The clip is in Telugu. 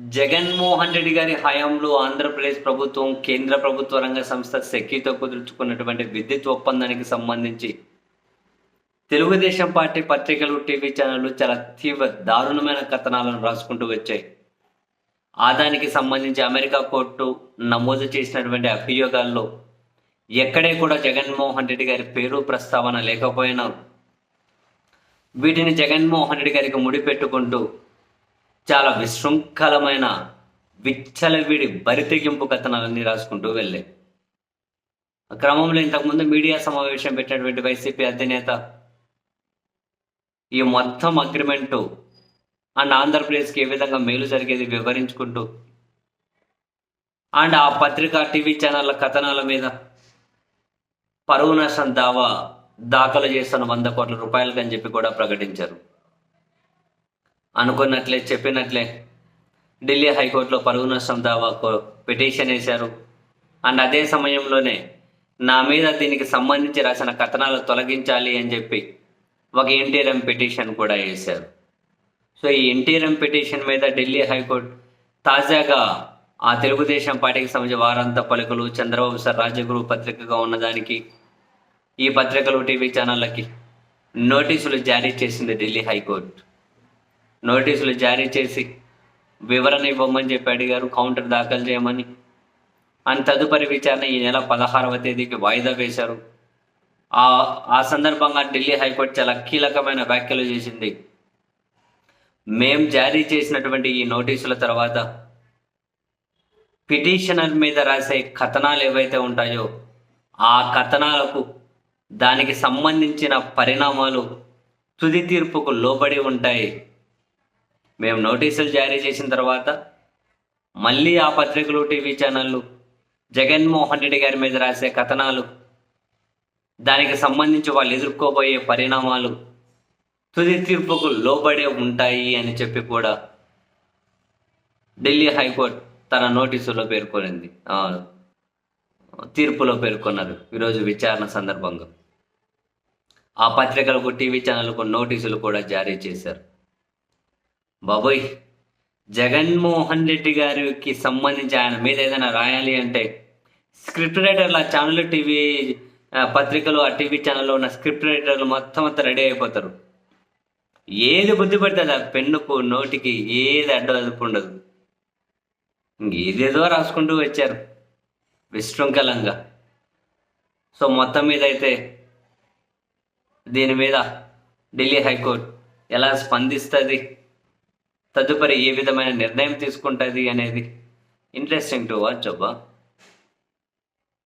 జగన్మోహన్ రెడ్డి గారి హయాంలో ఆంధ్రప్రదేశ్ ప్రభుత్వం కేంద్ర ప్రభుత్వ రంగ సంస్థ సెక్యూతో కుదుర్చుకున్నటువంటి విద్యుత్ ఒప్పందానికి సంబంధించి తెలుగుదేశం పార్టీ పత్రికలు టీవీ ఛానళ్ళు చాలా తీవ్ర దారుణమైన కథనాలను రాసుకుంటూ వచ్చాయి. ఆదానికి సంబంధించి అమెరికా కోర్టు నమోదు చేసినటువంటి అభియోగాల్లో ఎక్కడే కూడా జగన్మోహన్ రెడ్డి గారి పేరు ప్రస్తావన లేకపోయినా వీటిని జగన్మోహన్ రెడ్డి గారికి ముడిపెట్టుకుంటూ చాలా విశృంఖలమైన విచ్చలవిడి బరితెగింపు కథనాలన్నీ రాసుకుంటూ వెళ్ళాయి ఆ క్రమంలో ఇంతకుముందు మీడియా సమావేశం పెట్టినటువంటి వైసీపీ అధినేత ఈ మొత్తం అగ్రిమెంటు అండ్ ఆంధ్రప్రదేశ్కి ఏ విధంగా మేలు జరిగేది వివరించుకుంటూ అండ్ ఆ పత్రికా టీవీ ఛానళ్ళ కథనాల మీద పరువు నష్టం దావా దాఖలు చేస్తున్న వంద కోట్ల రూపాయలకు అని చెప్పి కూడా ప్రకటించారు. అనుకున్నట్లే చెప్పినట్లే. ఢిల్లీ హైకోర్టులో పరుగు నష్టం దావాకు పిటిషన్ వేశారు. అండ్ అదే సమయంలోనే నా మీద దీనికి సంబంధించి రాసిన కథనాలు తొలగించాలి అని చెప్పి ఒక ఎన్టీఆర్ఎం పిటిషన్ కూడా వేశారు. సో ఈ ఎన్టీఆర్ఎం పిటిషన్ మీద ఢిల్లీ హైకోర్టు తాజాగా ఆ తెలుగుదేశం పార్టీకి సంబంధించిన వారాంత పలుకులు చంద్రబాబు సార్ రాజగురు పత్రికగా ఉన్నదానికి ఈ పత్రికలు టీవీ ఛానళ్ళకి నోటీసులు జారీ చేసింది ఢిల్లీ హైకోర్టు. నోటీసులు జారీ చేసి వివరణ ఇవ్వమని చెప్పి అడిగారు కౌంటర్ దాఖలు చేయమని. అని తదుపరి విచారణ ఈ నెల పదహారవ తేదీకి వాయిదా వేశారు. ఆ ఆ సందర్భంగా ఢిల్లీ హైకోర్టు చాలా కీలకమైన వ్యాఖ్యలు చేసింది. మేం జారీ చేసినటువంటి ఈ నోటీసుల తర్వాత పిటిషనర్ మీద రాసే కథనాలు ఏవైతే ఉంటాయో ఆ కథనాలకు దానికి సంబంధించిన పరిణామాలు తుది తీర్పుకు లోబడి ఉంటాయి. మేము నోటీసులు జారీ చేసిన తర్వాత మళ్ళీ ఆ పత్రికలు టీవీ ఛానళ్ళు జగన్మోహన్ రెడ్డి గారి మీద రాసే కథనాలు దానికి సంబంధించి వాళ్ళు ఎదుర్కోబోయే పరిణామాలు తుది తీర్పుకు లోబడే ఉంటాయి అని చెప్పి కూడా ఢిల్లీ హైకోర్టు తన నోటీసులో పేర్కొనింది. తీర్పులో పేర్కొన్నారు ఈరోజు విచారణ సందర్భంగా. ఆ పత్రికలకు టీవీ ఛానళ్ళకు నోటీసులు కూడా జారీ చేశారు. బాబోయ్ జగన్మోహన్ రెడ్డి గారికి సంబంధించి ఆయన మీద ఏదైనా రాయాలి అంటే స్క్రిప్ట్ రైటర్లు ఆ ఛానల్ టీవీ పత్రికలు ఆ టీవీ ఛానల్లో ఉన్న స్క్రిప్ట్ రైటర్లు మొత్తం అంతా రెడీ అయిపోతారు. ఏది బుద్ధి పడుతుంది ఆ పెన్నుకు నోటికి ఏది అడ్డు అదుపు ఉండదు. ఏదేదో రాసుకుంటూ వచ్చారు విశృంఖలంగా. సో మొత్తం మీద అయితే దీని మీద ఢిల్లీ హైకోర్టు ఎలా స్పందిస్తుంది? తదుపరి ఏ విధమైన నిర్ణయం తీసుకుంటుంది అనేది ఇంట్రెస్టింగ్ టు వాచ్ అబ్బా.